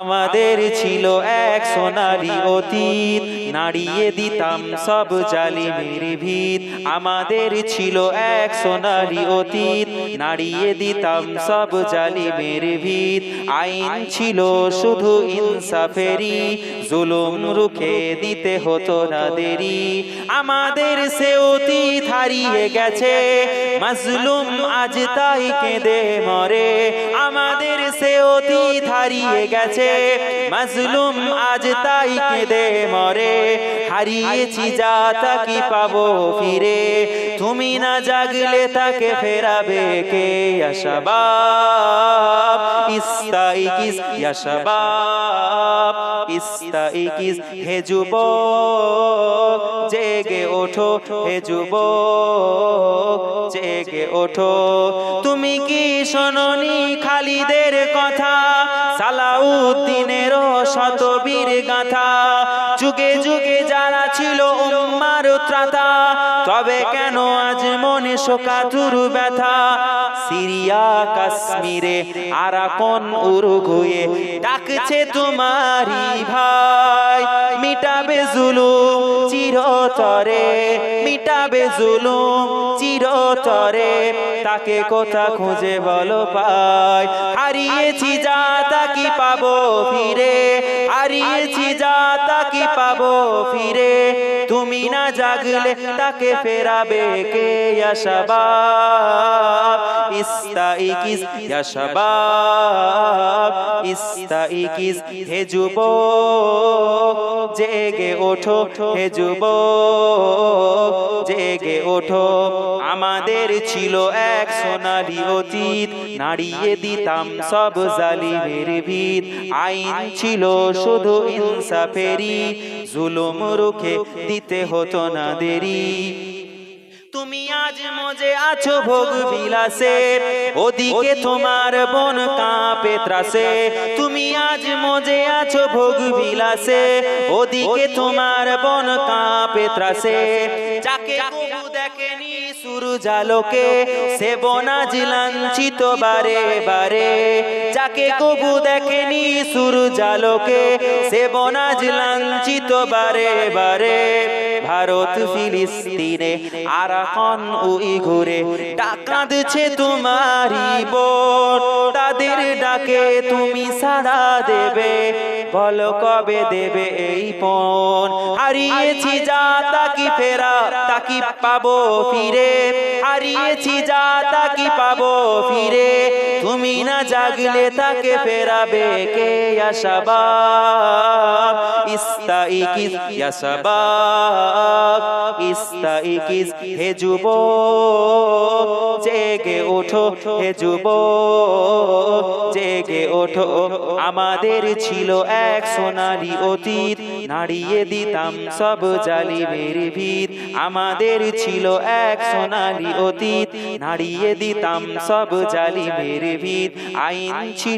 আমাদের ছিল এক সোনালি অতীত। নাড়িয়ে দিতাম সব জালিমের ভিত। আমাদের ছিল এক সোনালি অতীত। নাড়িয়ে দিতাম সব জালিমের ভিত। আইন ছিল শুধু ইনসাফেরি জুলুম রুখে দিতে হতো না দেরি আমাদের সে অতীত হারিয়ে গেছে। মাজলুম আজ তাই কেঁদে মরে। আমাদের সে অতীত হারিয়ে গেছে। মাজলুম আজ তাই কেঁদে মরে। হারিয়েছি যা তা কি পাবো ফিরে? তুমি না জাগলে তাকে ফেরাবে কে? আশাবাব ইস্তাইকিস ইয়াশাবাব ইস্তাইকিস, হে যুবক, জেগে ওঠো, হে যুবক, জেগে ওঠো। তুমি কি শোনি খালিদের কথা? সালাউদ্দিনের শতবীর গাথা। যুগে যুগে যারা ছিল উম্মার ত্রাতা, তবে কেন আজ মনে শোকাতুর ব্যথা? সিরিয়া, কাশ্মীরে, আরাকন, উরুগুয়ে, ডাকছে তোমারি ভাই, মিটাবে জুলুম। চিরতরে, মিটাবে জুলুম, চিরতরে। তাকে কোথা খুঁজে বলো পাই। হারিয়েছি যা তা কি পাবো ফিরে? হারিয়েছি যা তা কি পাবো ফিরে? তুমি না জাগলে তাকে ফেরাবে কে ইয়াশাবাব ইস্তাইকিস ইয়াশাবাব ইস্তাইকিস, হে যুবক, জেগে ওঠো, হে যুবক, জেগে ওঠো। আমাদের ছিল এক সোনালি অতীত। নাড়িয়ে দিতাম সব জালিমের ভিত। আইন ছিল শুধু ইনসাফেরি জুলুম রুখে দিতে হতো না দেরি। তুমি আজ মজে আছো ভোগ বিলাসে। ওদিকে তোমার বোন কাঁপে ত্রাসে। তুমি আজ মজে আছো ভোগ বিলাসে। ওদিকে তোমার বোন কাঁপে ত্রাসে। যাকে দেখেনি লাঞ্ছিত বারে বারে। যাকে কবু দেখেনি জালোকে লাঞ্ছিত বারে বারে। ভারত, ফিলিস্তিনে আরাকন উই ঘুরে ডাকাঁদছে তোমারি বোন তাদের ডাকে তুমি সাড়া দেবে, বলো কবে দেবে এই পণ হারিয়েছি যা তাকি ফেরা তাকি পাবো ফিরে? হারিয়েছি যা তাকি পাবো ফিরে? তুমি না জাগলে তাকে ফেরাবে কে আশাবাব ইস্তাইকিস ইয়াশাবাব ইস্তাইকিস হে যুবক জেগে ওঠো হে যুবক জেগে ওঠো। আমাদের ছিল এক সোনালি অতীত। নাড়িয়ে দিতাম সব জালিমের ভিত। আমাদের ছিল এক সোনালি অতীত। নাড়িয়ে দিতাম সব জালিমের ভিত আইন ছিল।